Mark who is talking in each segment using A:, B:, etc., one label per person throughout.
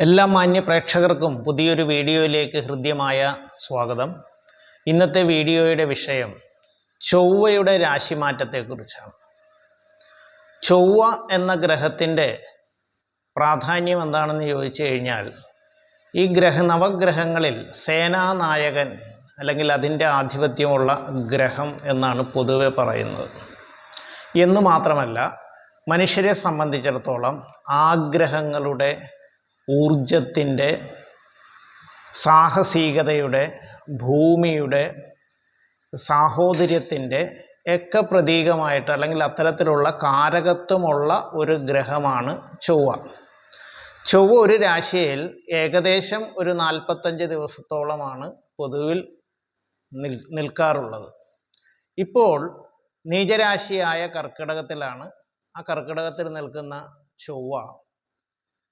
A: എല്ലാ മാന്യ പ്രേക്ഷകർക്കും പുതിയൊരു വീഡിയോയിലേക്ക് ഹൃദ്യമായ സ്വാഗതം. ഇന്നത്തെ വീഡിയോയുടെ വിഷയം ചൊവ്വയുടെ രാശിമാറ്റത്തെക്കുറിച്ചാണ്. ചൊവ്വ എന്ന ഗ്രഹത്തിന്റെ പ്രാധാന്യം എന്താണെന്ന് ചോദിച്ചു കഴിഞ്ഞാൽ ഈ ഗ്രഹ നവഗ്രഹങ്ങളിൽ സേനാനായകൻ അല്ലെങ്കിൽ അതിന്റെ ആധിപത്യമുള്ള ഗ്രഹം എന്നാണ് പൊതുവെ പറയുന്നത്. എന്ന് മാത്രമല്ല മനുഷ്യരെ സംബന്ധിച്ചിടത്തോളം ആഗ്രഹങ്ങളുടെ ഊർജത്തിന്റെ സാഹസികതയുടെ ഭൂമിയുടെ സാഹോദര്യത്തിന്റെ ഒക്കെ പ്രതീകമായിട്ട് അല്ലെങ്കിൽ അത്തരത്തിലുള്ള കാരകത്വമുള്ള ഒരു ഗ്രഹമാണ് ചൊവ്വ. ചൊവ്വ ഒരു രാശിയിൽ ഏകദേശം ഒരു നാൽപ്പത്തഞ്ച് ദിവസത്തോളമാണ് പൊതുവിൽ നിൽ നിൽക്കാറുള്ളത്. ഇപ്പോൾ നീചരാശിയായ കർക്കിടകത്തിലാണ് ആ കർക്കിടകത്തിൽ നിൽക്കുന്ന ചൊവ്വ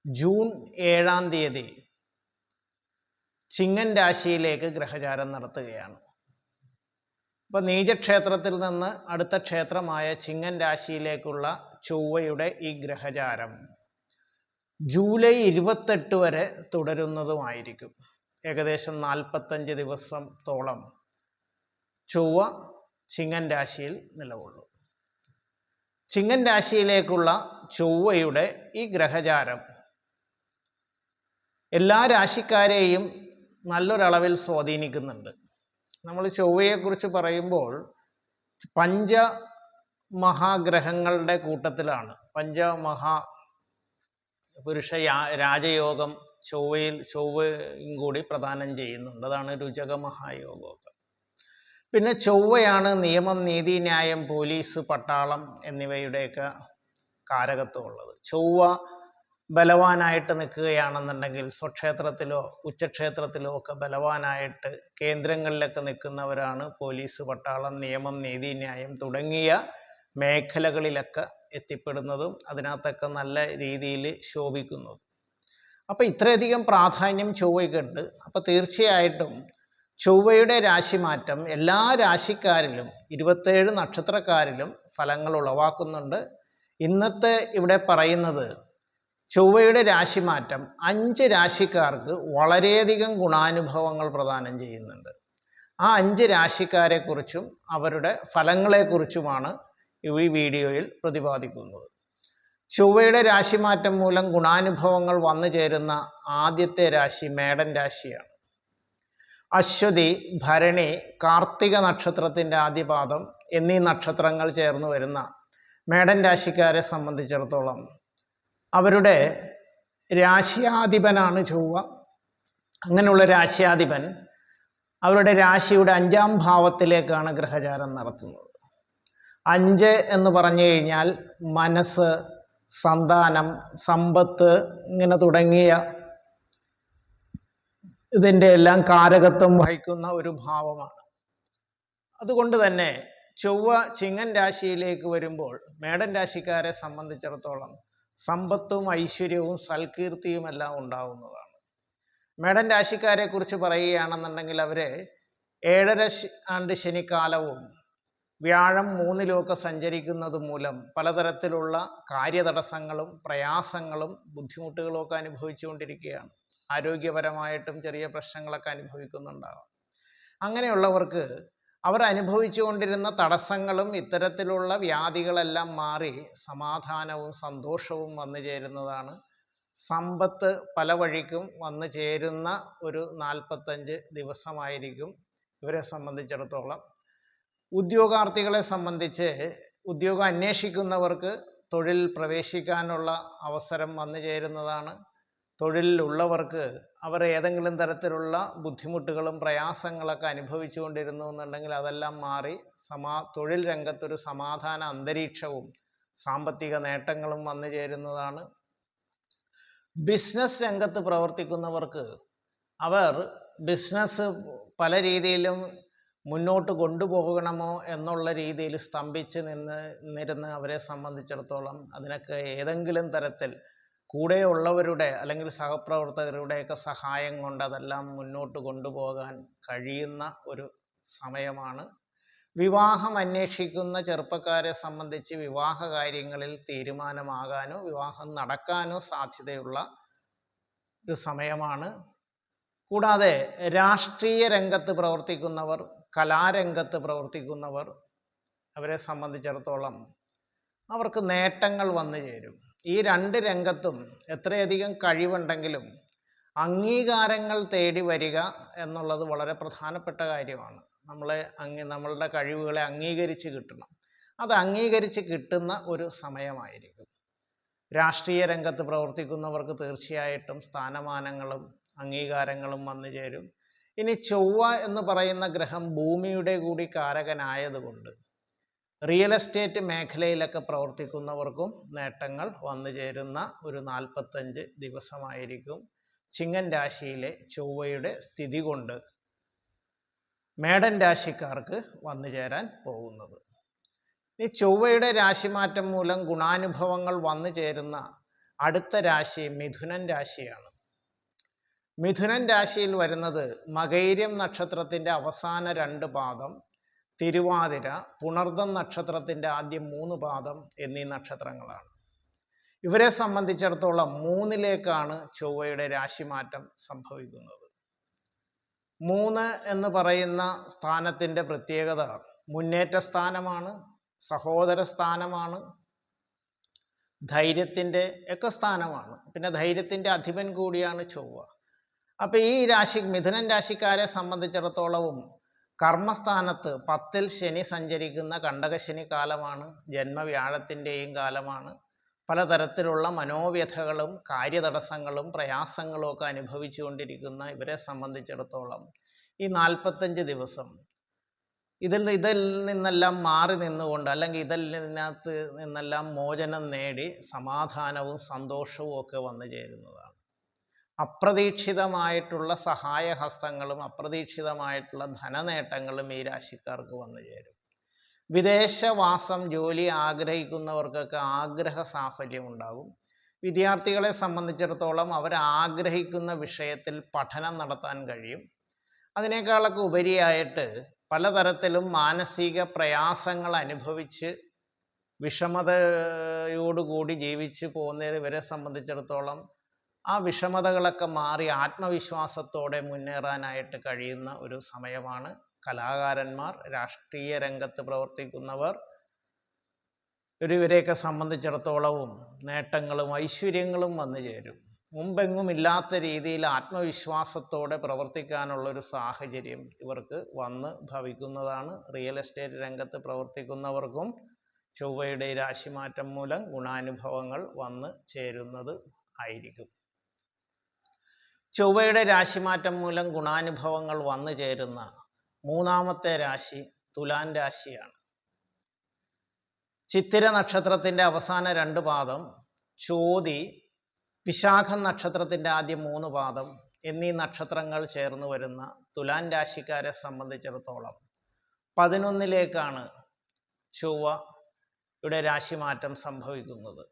A: ജൂൺ ഏഴാം തീയതി ചിങ്ങൻ രാശിയിലേക്ക് ഗ്രഹചാരം നടത്തുകയാണ് അപ്പോൾ നീചക്ഷേത്രത്തിൽ നിന്ന് അടുത്ത ക്ഷേത്രമായ ചിങ്ങൻ രാശിയിലേക്കുള്ള ചൊവ്വയുടെ ഈ ഗ്രഹചാരം ജൂലൈ ഇരുപത്തെട്ട് വരെ തുടരുന്നതുമായിരിക്കും ഏകദേശം നാൽപ്പത്തഞ്ച് തോളം. ചൊവ്വ ചിങ്ങൻ രാശിയിൽ നിലകൊള്ളും ചിങ്ങൻ രാശിയിലേക്കുള്ള ചൊവ്വയുടെ ഈ ഗ്രഹചാരം എല്ലാ രാശിക്കാരെയും നല്ലൊരളവിൽ സ്വാധീനിക്കുന്നുണ്ട്. നമ്മൾ ചൊവ്വയെക്കുറിച്ച് പറയുമ്പോൾ പഞ്ച മഹാഗ്രഹങ്ങളുടെ കൂട്ടത്തിലാണ്. പഞ്ചമഹാ പുരുഷ രാജയോഗം ചൊവ്വയിൽ ചൊവ്വയും കൂടി പ്രദാനം ചെയ്യുന്നുണ്ട്. അതാണ് രുചക മഹായോഗമൊക്കെ. പിന്നെ ചൊവ്വയാണ് നിയമം നീതി ന്യായം പോലീസ് പട്ടാളം എന്നിവയുടെയൊക്കെ കാരകത്വമുള്ളത് ചൊവ്വ ബലവാനായിട്ട് നിൽക്കുകയാണെന്നുണ്ടെങ്കിൽ സ്വക്ഷേത്രത്തിലോ ഉച്ചക്ഷേത്രത്തിലോ ഒക്കെ ബലവാനായിട്ട് കേന്ദ്രങ്ങളിലൊക്കെ നിൽക്കുന്നവരാണ് പോലീസ് പട്ടാളം നിയമം നീതി ന്യായം തുടങ്ങിയ മേഖലകളിലൊക്കെ എത്തിപ്പെടുന്നതും അതിനകത്തൊക്കെ നല്ല രീതിയിൽ ശോഭിക്കുന്നതും. അപ്പോൾ ഇത്രയധികം പ്രാധാന്യം ചൊവ്വയ്ക്കുണ്ട്. അപ്പോൾ തീർച്ചയായിട്ടും ചൊവ്വയുടെ രാശിമാറ്റം എല്ലാ രാശിക്കാരിലും ഇരുപത്തേഴ് നക്ഷത്രക്കാരിലും ഫലങ്ങൾ ഉളവാക്കുന്നുണ്ട്. ഇന്നത്തെ ഇവിടെ പറയുന്നത് ചൊവ്വയുടെ രാശിമാറ്റം അഞ്ച് രാശിക്കാർക്ക് വളരെയധികം ഗുണാനുഭവങ്ങൾ പ്രദാനം ചെയ്യുന്നുണ്ട്. ആ അഞ്ച് രാശിക്കാരെക്കുറിച്ചും അവരുടെ ഫലങ്ങളെക്കുറിച്ചുമാണ് ഈ വീഡിയോയിൽ പ്രതിപാദിക്കുന്നത്. ചൊവ്വയുടെ രാശിമാറ്റം മൂലം ഗുണാനുഭവങ്ങൾ വന്നു ചേരുന്ന ആദ്യത്തെ രാശി മേടൻ രാശിയാണ്. അശ്വതി ഭരണി കാർത്തിക നക്ഷത്രത്തിന്റെ ആദ്യപാദം എന്നീ നക്ഷത്രങ്ങൾ ചേർന്ന് വരുന്ന മേടൻ രാശിക്കാരെ സംബന്ധിച്ചിടത്തോളം അവരുടെ രാശിയാധിപനാണ് ചൊവ്വ. അങ്ങനെയുള്ള രാശിയാധിപൻ അവരുടെ രാശിയുടെ അഞ്ചാം ഭാവത്തിലേക്കാണ് ഗ്രഹചാരം നടത്തുന്നത്. അഞ്ച് എന്ന് പറഞ്ഞു കഴിഞ്ഞാൽ മനസ്സ് സന്താനം സമ്പത്ത് ഇങ്ങനെ തുടങ്ങിയ ഇതിന്റെ എല്ലാം കാരകത്വം വഹിക്കുന്ന ഒരു ഭാവമാണ്. അതുകൊണ്ട് തന്നെ ചൊവ്വ ചിങ്ങൻ രാശിയിലേക്ക് വരുമ്പോൾ മേടൻ രാശിക്കാരെ സംബന്ധിച്ചിടത്തോളം സമ്പത്തും ഐശ്വര്യവും സൽകീർത്തിയും എല്ലാം ഉണ്ടാവുന്നതാണ്. മേടൻ രാശിക്കാരെ കുറിച്ച് പറയുകയാണെന്നുണ്ടെങ്കിൽ അവർ ഏഴര ആണ്ട് ശനിക്കാലവും വ്യാഴം മൂന്നിലുമൊക്കെ സഞ്ചരിക്കുന്നത് മൂലം പലതരത്തിലുള്ള കാര്യതടസ്സങ്ങളും പ്രയാസങ്ങളും ബുദ്ധിമുട്ടുകളുമൊക്കെ അനുഭവിച്ചുകൊണ്ടിരിക്കുകയാണ്. ആരോഗ്യപരമായിട്ടും ചെറിയ പ്രശ്നങ്ങളൊക്കെ അനുഭവിക്കുന്നുണ്ടാവാം. അങ്ങനെയുള്ളവർക്ക് അവർ അനുഭവിച്ചുകൊണ്ടിരുന്ന തടസ്സങ്ങളും ഇത്തരത്തിലുള്ള വ്യാധികളെല്ലാം മാറി സമാധാനവും സന്തോഷവും വന്നു ചേരുന്നതാണ്. സമ്പത്ത് പല വഴിക്കും വന്നു ചേരുന്ന ഒരു നാൽപ്പത്തഞ്ച് ദിവസമായിരിക്കും ഇവരെ സംബന്ധിച്ചിടത്തോളം. ഉദ്യോഗാർത്ഥികളെ സംബന്ധിച്ച് ഉദ്യോഗം അന്വേഷിക്കുന്നവർക്ക് തൊഴിൽ പ്രവേശിക്കാനുള്ള അവസരം വന്നു ചേരുന്നതാണ്. തൊഴിലിലുള്ളവർക്ക് അവർ ഏതെങ്കിലും തരത്തിലുള്ള ബുദ്ധിമുട്ടുകളും പ്രയാസങ്ങളൊക്കെ അനുഭവിച്ചു കൊണ്ടിരുന്നു എന്നുണ്ടെങ്കിൽ അതെല്ലാം മാറി സമാ തൊഴിൽ രംഗത്തൊരു സമാധാന അന്തരീക്ഷവും സാമ്പത്തിക നേട്ടങ്ങളും വന്നു ചേരുന്നതാണ്. ബിസിനസ് രംഗത്ത് പ്രവർത്തിക്കുന്നവർക്ക് അവർ ബിസിനസ് പല രീതിയിലും മുന്നോട്ട് കൊണ്ടുപോകണമോ എന്നുള്ള രീതിയിൽ സ്തംഭിച്ച് നിന്ന് നിന്നിരുന്ന് അവരെ സംബന്ധിച്ചിടത്തോളം അതിനൊക്കെ ഏതെങ്കിലും തരത്തിൽ കൂടെയുള്ളവരുടെ അല്ലെങ്കിൽ സഹപ്രവർത്തകരുടെയൊക്കെ സഹായം കൊണ്ട് അതെല്ലാം മുന്നോട്ട് കൊണ്ടുപോകാൻ കഴിയുന്ന ഒരു സമയമാണ്. വിവാഹം അന്വേഷിക്കുന്ന ചെറുപ്പക്കാരെ സംബന്ധിച്ച് വിവാഹ കാര്യങ്ങളിൽ തീരുമാനമാകാനോ വിവാഹം നടക്കാനോ സാധ്യതയുള്ള ഒരു സമയമാണ്. കൂടാതെ രാഷ്ട്രീയ രംഗത്ത് പ്രവർത്തിക്കുന്നവർ കലാരംഗത്ത് പ്രവർത്തിക്കുന്നവർ അവരെ സംബന്ധിച്ചിടത്തോളം അവർക്ക് നേട്ടങ്ങൾ വന്നു ചേരും ഈ രണ്ട് രംഗത്തും എത്രയധികം കഴിവുണ്ടെങ്കിലും അംഗീകാരങ്ങൾ തേടി വരിക എന്നുള്ളത് വളരെ പ്രധാനപ്പെട്ട കാര്യമാണ്. നമ്മളെ അങ്ങ് നമ്മളുടെ കഴിവുകളെ അംഗീകരിച്ച് കിട്ടണം. അത് അംഗീകരിച്ച് കിട്ടുന്ന ഒരു സമയമായിരിക്കും. രാഷ്ട്രീയ രംഗത്ത് പ്രവർത്തിക്കുന്നവർക്ക് തീർച്ചയായിട്ടും സ്ഥാനമാനങ്ങളും അംഗീകാരങ്ങളും വന്നു ചേരും. ഇനി ചൊവ്വ എന്ന് പറയുന്ന ഗ്രഹം ഭൂമിയുടെ കൂടി കാരകനായതുകൊണ്ട് റിയൽ എസ്റ്റേറ്റ് മേഖലയിലൊക്കെ പ്രവർത്തിക്കുന്നവർക്കും നേട്ടങ്ങൾ വന്നു ചേരുന്ന ഒരു നാൽപ്പത്തഞ്ച് ദിവസമായിരിക്കും ചിങ്ങൻ രാശിയിലെ ചൊവ്വയുടെ സ്ഥിതി കൊണ്ട് മേടൻ രാശിക്കാർക്ക് വന്നു ചേരാൻ പോകുന്നത്. ഈ ചൊവ്വയുടെ രാശിമാറ്റം മൂലം ഗുണാനുഭവങ്ങൾ വന്നു ചേരുന്ന അടുത്ത രാശി മിഥുനൻ രാശിയാണ്. മിഥുനൻ രാശിയിൽ വരുന്നത് മകൈര്യം നക്ഷത്രത്തിന്റെ അവസാന രണ്ട് പാദം തിരുവാതിര പുണർദം നക്ഷത്രത്തിന്റെ ആദ്യം മൂന്ന് പാദം എന്നീ നക്ഷത്രങ്ങളാണ്. ഇവരെ സംബന്ധിച്ചിടത്തോളം മൂന്നിലേക്കാണ് ചൊവ്വയുടെ രാശിമാറ്റം സംഭവിക്കുന്നത്. മൂന്ന് എന്ന് പറയുന്ന സ്ഥാനത്തിന്റെ പ്രത്യേകത മുന്നേറ്റ സ്ഥാനമാണ് സഹോദര സ്ഥാനമാണ് ധൈര്യത്തിന്റെ ഒക്കെ സ്ഥാനമാണ്. പിന്നെ ധൈര്യത്തിന്റെ അധിപൻ കൂടിയാണ് ചൊവ്വ. അപ്പോൾ ഈ രാശി മിഥുനൻ രാശിക്കാരെ സംബന്ധിച്ചിടത്തോളവും കർമ്മസ്ഥാനത്ത് പത്തിൽ ശനി സഞ്ചരിക്കുന്ന കണ്ടകശനി കാലമാണ് ജന്മവ്യാഴത്തിന്റെയും കാലമാണ്. പലതരത്തിലുള്ള മനോവ്യഥകളും കാര്യതടസ്സങ്ങളും പ്രയാസങ്ങളും ഒക്കെ അനുഭവിച്ചുകൊണ്ടിരിക്കുന്ന ഇവരെ സംബന്ധിച്ചിടത്തോളം ഈ നാൽപ്പത്തഞ്ച് ദിവസം ഇതിൽ ഇതിൽ നിന്നെല്ലാം മാറി നിന്നുകൊണ്ട് അല്ലെങ്കിൽ ഇതിൽ നിന്നകത്ത് നിന്നെല്ലാം മോചനം നേടി സമാധാനവും സന്തോഷവും ഒക്കെ വന്നു ചേരുന്നതാണ്. അപ്രതീക്ഷിതമായിട്ടുള്ള സഹായഹസ്തങ്ങളും അപ്രതീക്ഷിതമായിട്ടുള്ള ധനനേട്ടങ്ങളും ഈ രാശിക്കാർക്ക് വന്നു ചേരും. വിദേശവാസം ജോലി ആഗ്രഹിക്കുന്നവർക്കൊക്കെ ആഗ്രഹ സാഫല്യം ഉണ്ടാകും വിദ്യാർത്ഥികളെ സംബന്ധിച്ചിടത്തോളം അവർ ആഗ്രഹിക്കുന്ന വിഷയത്തിൽ പഠനം നടത്താൻ കഴിയും. അതിനേക്കാളൊക്കെ ഉപരിയായിട്ട് പലതരത്തിലും മാനസിക പ്രയാസങ്ങൾ അനുഭവിച്ച് വിഷമതയോടുകൂടി ജീവിച്ച് പോകുന്നവരെ സംബന്ധിച്ചിടത്തോളം ആ വിഷമതകളൊക്കെ മാറി ആത്മവിശ്വാസത്തോടെ മുന്നേറാനായിട്ട് കഴിയുന്ന ഒരു സമയമാണ് കലാകാരന്മാർ രാഷ്ട്രീയ രംഗത്ത് പ്രവർത്തിക്കുന്നവർ. ഇവരെയൊക്കെ സംബന്ധിച്ചിടത്തോളവും നേട്ടങ്ങളും ഐശ്വര്യങ്ങളും വന്നു ചേരും. മുമ്പെങ്ങും ഇല്ലാത്ത രീതിയിൽ ആത്മവിശ്വാസത്തോടെ പ്രവർത്തിക്കാനുള്ളൊരു സാഹചര്യം ഇവർക്ക് വന്ന് ഭവിക്കുന്നതാണ്. റിയൽ എസ്റ്റേറ്റ് രംഗത്ത് പ്രവർത്തിക്കുന്നവർക്കും ചൊവ്വയുടെ രാശിമാറ്റം മൂലം ഗുണാനുഭവങ്ങൾ വന്ന് ചേരുന്നത് ആയിരിക്കും. ചൊവ്വയുടെ രാശിമാറ്റം മൂലം ഗുണാനുഭവങ്ങൾ വന്നു ചേരുന്ന മൂന്നാമത്തെ രാശി തുലാൻ രാശിയാണ്. ചിത്തിര നക്ഷത്രത്തിന്റെ അവസാന രണ്ട് പാദം ചോതി വിശാഖം നക്ഷത്രത്തിന്റെ ആദ്യ മൂന്ന് പാദം എന്നീ നക്ഷത്രങ്ങൾ ചേർന്ന് വരുന്ന തുലാൻ രാശിക്കാരെ സംബന്ധിച്ചിടത്തോളം പതിനൊന്നിലേക്കാണ് ചൊവ്വയുടെ രാശിമാറ്റം സംഭവിക്കുന്നത്.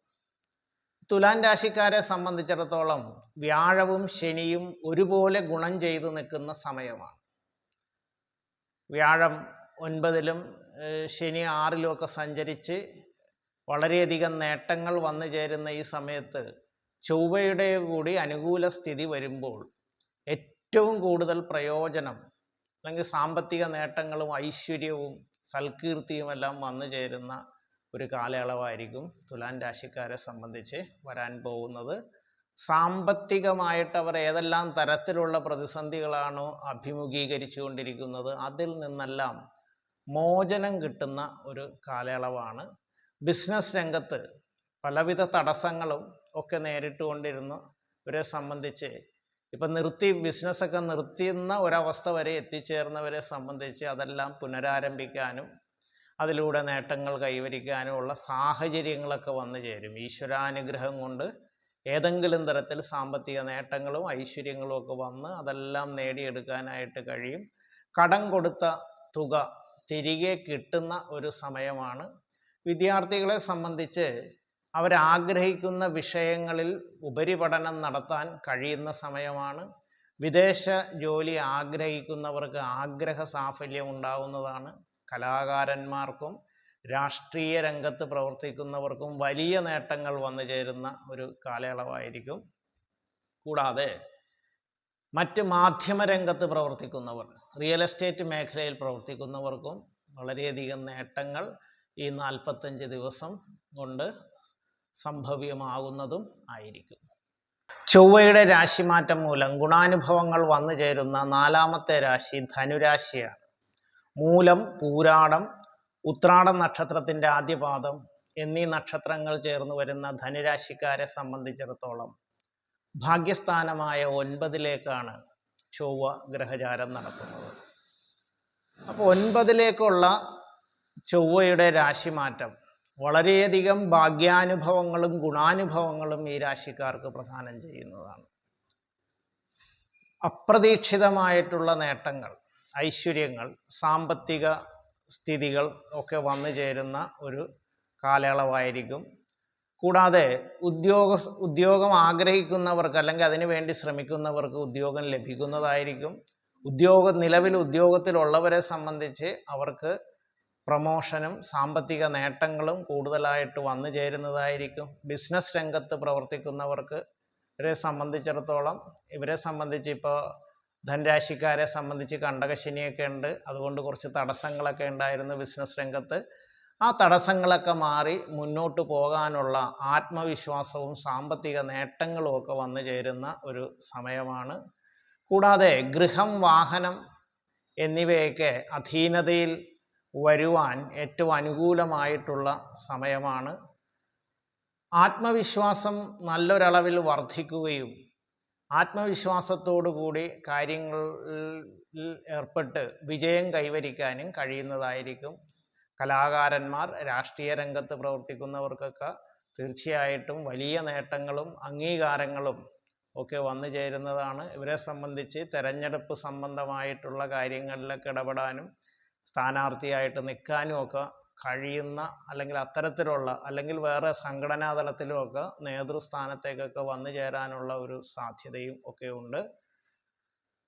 A: തുലാൻ രാശിക്കാരെ സംബന്ധിച്ചിടത്തോളം വ്യാഴവും ശനിയും ഒരുപോലെ ഗുണം ചെയ്തു നിൽക്കുന്ന സമയമാണ്. വ്യാഴം ഒൻപതിലും ശനി ആറിലുമൊക്കെ സഞ്ചരിച്ച് വളരെയധികം നേട്ടങ്ങൾ വന്നു ചേരുന്ന ഈ സമയത്ത് ചൊവ്വയുടെ കൂടി അനുകൂല സ്ഥിതി വരുമ്പോൾ ഏറ്റവും കൂടുതൽ പ്രയോജനം അല്ലെങ്കിൽ സാമ്പത്തിക നേട്ടങ്ങളും ഐശ്വര്യവും സൽകീർത്തിയുമെല്ലാം വന്നു ചേരുന്ന ഒരു കാലയളവായിരിക്കും തുലാൻ രാശിക്കാരെ സംബന്ധിച്ച് വരാൻ പോകുന്നത്. സാമ്പത്തികമായിട്ട് അവർ ഏതെല്ലാം തരത്തിലുള്ള പ്രതിസന്ധികളാണോ അഭിമുഖീകരിച്ചു കൊണ്ടിരിക്കുന്നത് അതിൽ നിന്നെല്ലാം മോചനം കിട്ടുന്ന ഒരു കാലയളവാണ്. ബിസിനസ് രംഗത്ത് പലവിധ തടസ്സങ്ങളും ഒക്കെ നേരിട്ടുകൊണ്ടിരുന്നു ഇവരെ സംബന്ധിച്ച് ഇപ്പം നിർത്തി ബിസിനസ്സൊക്കെ നിർത്തുന്ന ഒരവസ്ഥ വരെ എത്തിച്ചേർന്നവരെ സംബന്ധിച്ച് അതെല്ലാം പുനരാരംഭിക്കാനും അതിലൂടെ നേട്ടങ്ങൾ കൈവരിക്കാനുമുള്ള സാഹചര്യങ്ങളൊക്കെ വന്നു ചേരും. ഈശ്വരാനുഗ്രഹം കൊണ്ട് ഏതെങ്കിലും തരത്തിൽ സാമ്പത്തിക നേട്ടങ്ങളും ഐശ്വര്യങ്ങളും ഒക്കെ വന്ന് അതെല്ലാം നേടിയെടുക്കാനായിട്ട് കഴിയും. കടം കൊടുത്ത തുക തിരികെ കിട്ടുന്ന ഒരു സമയമാണ്. വിദ്യാർത്ഥികളെ സംബന്ധിച്ച് അവരാഗ്രഹിക്കുന്ന വിഷയങ്ങളിൽ ഉപരിപഠനം നടത്താൻ കഴിയുന്ന സമയമാണ്. വിദേശ ജോലി ആഗ്രഹിക്കുന്നവർക്ക് ആഗ്രഹ സാഫല്യം ഉണ്ടാവുന്നതാണ്. കലാകാരന്മാർക്കും രാഷ്ട്രീയ രംഗത്ത് പ്രവർത്തിക്കുന്നവർക്കും വലിയ നേട്ടങ്ങൾ വന്നു ചേരുന്ന ഒരു കാലയളവായിരിക്കും. കൂടാതെ മറ്റ് മാധ്യമരംഗത്ത് പ്രവർത്തിക്കുന്നവർ റിയൽ എസ്റ്റേറ്റ് മേഖലയിൽ പ്രവർത്തിക്കുന്നവർക്കും വളരെയധികം നേട്ടങ്ങൾ ഈ നാൽപ്പത്തഞ്ച് ദിവസം കൊണ്ട് സംഭവ്യമാകുന്നതും ആയിരിക്കും. ചൊവ്വയുടെ രാശിമാറ്റം മൂലം ഗുണാനുഭവങ്ങൾ വന്നു ചേരുന്ന നാലാമത്തെ രാശി ധനുരാശിയാണ്. മൂലം പൂരാടം ഉത്രാടം നക്ഷത്രത്തിന്റെ ആദ്യപാദം എന്നീ നക്ഷത്രങ്ങൾ ചേർന്ന് വരുന്ന ധനുരാശിക്കാരെ സംബന്ധിച്ചിടത്തോളം ഭാഗ്യസ്ഥാനമായ ഒൻപതിലേക്കാണ് ചൊവ്വ ഗ്രഹചാരം നടത്തുന്നത് അപ്പോൾ ഒൻപതിലേക്കുള്ള ചൊവ്വയുടെ രാശിമാറ്റം വളരെയധികം ഭാഗ്യാനുഭവങ്ങളും ഗുണാനുഭവങ്ങളും ഈ രാശിക്കാർക്ക് പ്രദാനം ചെയ്യുന്നതാണ്. അപ്രതീക്ഷിതമായിട്ടുള്ള നേട്ടങ്ങൾ ഐശ്വര്യങ്ങൾ സാമ്പത്തിക സ്ഥിതികൾ ഒക്കെ വന്നു ചേരുന്ന ഒരു കാലയളവായിരിക്കും. കൂടാതെ ഉദ്യോഗ ഉദ്യോഗം ആഗ്രഹിക്കുന്നവർക്ക് അല്ലെങ്കിൽ അതിനു വേണ്ടി ശ്രമിക്കുന്നവർക്ക് ഉദ്യോഗം ലഭിക്കുന്നതായിരിക്കും. ഉദ്യോഗ നിലവിൽ ഉദ്യോഗത്തിലുള്ളവരെ സംബന്ധിച്ച് അവർക്ക് പ്രമോഷനും സാമ്പത്തിക നേട്ടങ്ങളും കൂടുതലായിട്ട് വന്നു ചേരുന്നതായിരിക്കും. ബിസിനസ് രംഗത്ത് പ്രവർത്തിക്കുന്നവർക്ക് ഇവരെ സംബന്ധിച്ചിടത്തോളം ഇവരെ സംബന്ധിച്ച് ഇപ്പോൾ ധനരാശിക്കാരെ സംബന്ധിച്ച് കണ്ടകശനിയൊക്കെ ഉണ്ട്. അതുകൊണ്ട് കുറച്ച് തടസ്സങ്ങളൊക്കെ ഉണ്ടായിരുന്നു ബിസിനസ് രംഗത്ത്. ആ തടസ്സങ്ങളൊക്കെ മാറി മുന്നോട്ട് പോകാനുള്ള ആത്മവിശ്വാസവും സാമ്പത്തിക നേട്ടങ്ങളും ഒക്കെ വന്നു ചേരുന്ന ഒരു സമയമാണ്. കൂടാതെ ഗൃഹം വാഹനം എന്നിവയൊക്കെ അധീനതയിൽ വരുവാൻ ഏറ്റവും അനുകൂലമായിട്ടുള്ള സമയമാണ്. ആത്മവിശ്വാസം നല്ലൊരളവിൽ വർദ്ധിക്കുകയും ആത്മവിശ്വാസത്തോടു കൂടി കാര്യങ്ങളിൽ ഏർപ്പെട്ട് വിജയം കൈവരിക്കാനും കഴിയുന്നതായിരിക്കും. കലാകാരന്മാർ രാഷ്ട്രീയ രംഗത്ത് പ്രവർത്തിക്കുന്നവർക്കൊക്കെ തീർച്ചയായിട്ടും വലിയ നേട്ടങ്ങളും അംഗീകാരങ്ങളും ഒക്കെ വന്നു ചേരുന്നതാണ്. ഇവരെ സംബന്ധിച്ച് തെരഞ്ഞെടുപ്പ് സംബന്ധമായിട്ടുള്ള കാര്യങ്ങളിലൊക്കെ ഇടപെടാനും സ്ഥാനാർത്ഥിയായിട്ട് നിൽക്കാനും ഒക്കെ കഴിയുന്ന അല്ലെങ്കിൽ അത്തരത്തിലുള്ള അല്ലെങ്കിൽ വേറെ സംഘടനാ തലത്തിലുമൊക്കെ നേതൃസ്ഥാനത്തേക്കൊക്കെ വന്നു ചേരാനുള്ള ഒരു സാധ്യതയും ഒക്കെ ഉണ്ട്.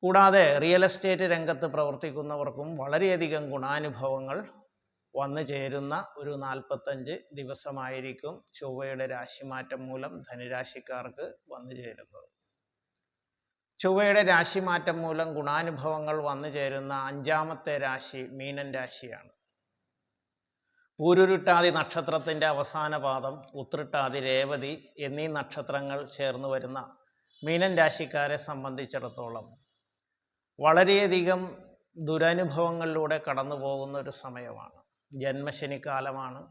A: കൂടാതെ റിയൽ എസ്റ്റേറ്റ് രംഗത്ത് പ്രവർത്തിക്കുന്നവർക്കും വളരെയധികം ഗുണാനുഭവങ്ങൾ വന്നു ചേരുന്ന ഒരു നാൽപ്പത്തഞ്ച് ദിവസമായിരിക്കും ചൊവ്വയുടെ രാശിമാറ്റം മൂലം ധനുരാശിക്കാർക്ക് വന്നു ചേരുന്നത്. ചൊവ്വയുടെ രാശിമാറ്റം മൂലം ഗുണാനുഭവങ്ങൾ വന്നു ചേരുന്ന അഞ്ചാമത്തെ രാശി മീനൻ രാശിയാണ്. പൂരുരുട്ടാതി നക്ഷത്രത്തിന്റെ അവസാന പാദം ഉത്രിട്ടാതി രേവതി എന്നീ നക്ഷത്രങ്ങൾ ചേർന്ന് വരുന്ന മീനൻ രാശിക്കാരെ സംബന്ധിച്ചിടത്തോളം വളരെയധികം ദുരനുഭവങ്ങളിലൂടെ കടന്നു പോകുന്ന ഒരു സമയമാണ്. ജന്മശനിക്കാലമാണ്.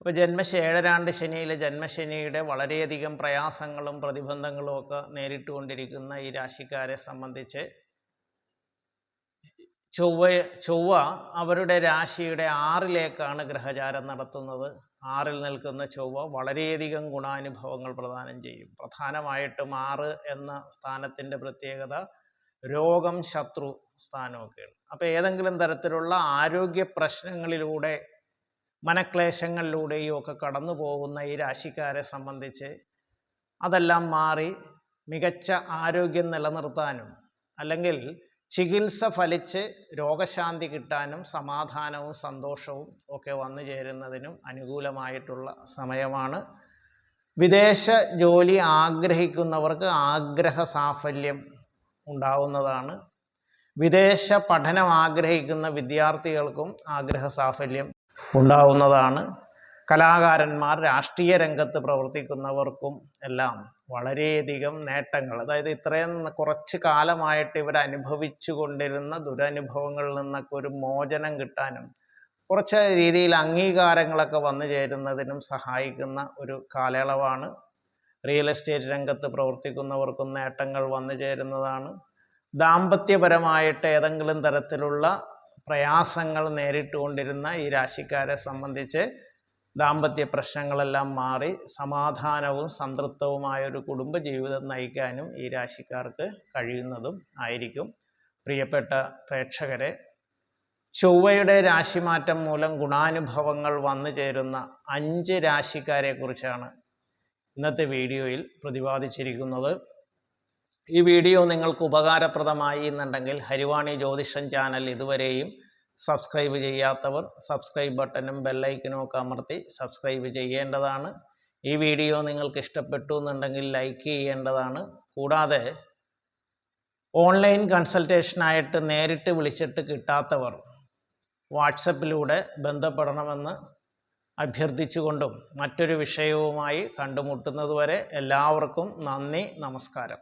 A: അപ്പോൾ ജന്മശ ഏഴരാണ്ട് ശനിയിലെ ജന്മശനിയുടെ വളരെയധികം പ്രയാസങ്ങളും പ്രതിബന്ധങ്ങളും ഒക്കെ നേരിട്ടുകൊണ്ടിരിക്കുന്ന ഈ രാശിക്കാരെ സംബന്ധിച്ച് ചൊവ്വ ചൊവ്വ അവരുടെ രാശിയുടെ ആറിലേക്കാണ് ഗ്രഹചാരം നടത്തുന്നത്. ആറിൽ നിൽക്കുന്ന ചൊവ്വ വളരെയധികം ഗുണാനുഭവങ്ങൾ പ്രദാനം ചെയ്യും. പ്രധാനമായിട്ടും ആറ് എന്ന സ്ഥാനത്തിന്റെ പ്രത്യേകത രോഗം ശത്രു സ്ഥാനമൊക്കെയാണ്. അപ്പോൾ ഏതെങ്കിലും തരത്തിലുള്ള ആരോഗ്യ പ്രശ്നങ്ങളിലൂടെ മനക്ലേശങ്ങളിലൂടെയും ഒക്കെ കടന്നു പോകുന്ന ഈ രാശിക്കാരെ സംബന്ധിച്ച് അതെല്ലാം മാറി മികച്ച ആരോഗ്യം നിലനിർത്താനും അല്ലെങ്കിൽ ചികിത്സ ഫലിച്ച് രോഗശാന്തി കിട്ടാനും സമാധാനവും സന്തോഷവും ഒക്കെ വന്നു ചേരുന്നതിനും അനുകൂലമായിട്ടുള്ള സമയമാണ്. വിദേശ ജോലി ആഗ്രഹിക്കുന്നവർക്ക് ആഗ്രഹ സാഫല്യം ഉണ്ടാവുന്നതാണ്. വിദേശ പഠനം ആഗ്രഹിക്കുന്ന വിദ്യാർത്ഥികൾക്കും ആഗ്രഹ സാഫല്യം ഉണ്ടാവുന്നതാണ്. കലാകാരന്മാർ രാഷ്ട്രീയ രംഗത്ത് പ്രവർത്തിക്കുന്നവർക്കും എല്ലാം വളരെയധികം നേട്ടങ്ങൾ. അതായത് ഇത്രയും കുറച്ച് കാലമായിട്ട് ഇവർ അനുഭവിച്ചു കൊണ്ടിരുന്ന ദുരനുഭവങ്ങളിൽ നിന്നൊക്കെ ഒരു മോചനം കിട്ടാനും കുറച്ച് രീതിയിൽ അംഗീകാരങ്ങളൊക്കെ വന്നു ചേരുന്നതിനും സഹായിക്കുന്ന ഒരു കാലയളവാണ്. റിയൽ എസ്റ്റേറ്റ് രംഗത്ത് പ്രവർത്തിക്കുന്നവർക്കും നേട്ടങ്ങൾ വന്നു ചേരുന്നതാണ്. ദാമ്പത്യപരമായിട്ട് ഏതെങ്കിലും തരത്തിലുള്ള പ്രയാസങ്ങൾ നേരിട്ടുകൊണ്ടിരുന്ന ഈ രാശിക്കാരെ സംബന്ധിച്ച് ദാമ്പത്യ പ്രശ്നങ്ങളെല്ലാം മാറി സമാധാനവും സംതൃപ്തവുമായ ഒരു കുടുംബ ജീവിതം നയിക്കാനും ഈ രാശിക്കാർക്ക് കഴിയുന്നതും ആയിരിക്കും. പ്രിയപ്പെട്ട പ്രേക്ഷകരെ ചൊവ്വയുടെ രാശിമാറ്റം മൂലം ഗുണാനുഭവങ്ങൾ വന്നു ചേരുന്ന അഞ്ച് രാശിക്കാരെക്കുറിച്ചാണ് ഇന്നത്തെ വീഡിയോയിൽ പ്രതിപാദിച്ചിരിക്കുന്നത്. ഈ വീഡിയോ നിങ്ങൾക്ക് ഉപകാരപ്രദമായി എന്നുണ്ടെങ്കിൽ ഹരിവാണി ജ്യോതിഷം ചാനൽ ഇതുവരെയും സബ്സ്ക്രൈബ് ചെയ്യാത്തവർ സബ്സ്ക്രൈബ് ബട്ടണും ബെല്ലൈക്കനും ഒക്കെ അമർത്തി സബ്സ്ക്രൈബ് ചെയ്യേണ്ടതാണ്. ഈ വീഡിയോ നിങ്ങൾക്ക് ഇഷ്ടപ്പെട്ടു എന്നുണ്ടെങ്കിൽ ലൈക്ക് ചെയ്യേണ്ടതാണ്. കൂടാതെ ഓൺലൈൻ കൺസൾട്ടേഷനായിട്ട് നേരിട്ട് വിളിച്ചിട്ട് കിട്ടാത്തവർ വാട്സപ്പിലൂടെ ബന്ധപ്പെടണമെന്ന് അഭ്യർത്ഥിച്ചുകൊണ്ടും മറ്റൊരു വിഷയവുമായി കണ്ടുമുട്ടുന്നതുവരെ എല്ലാവർക്കും നന്ദി നമസ്കാരം.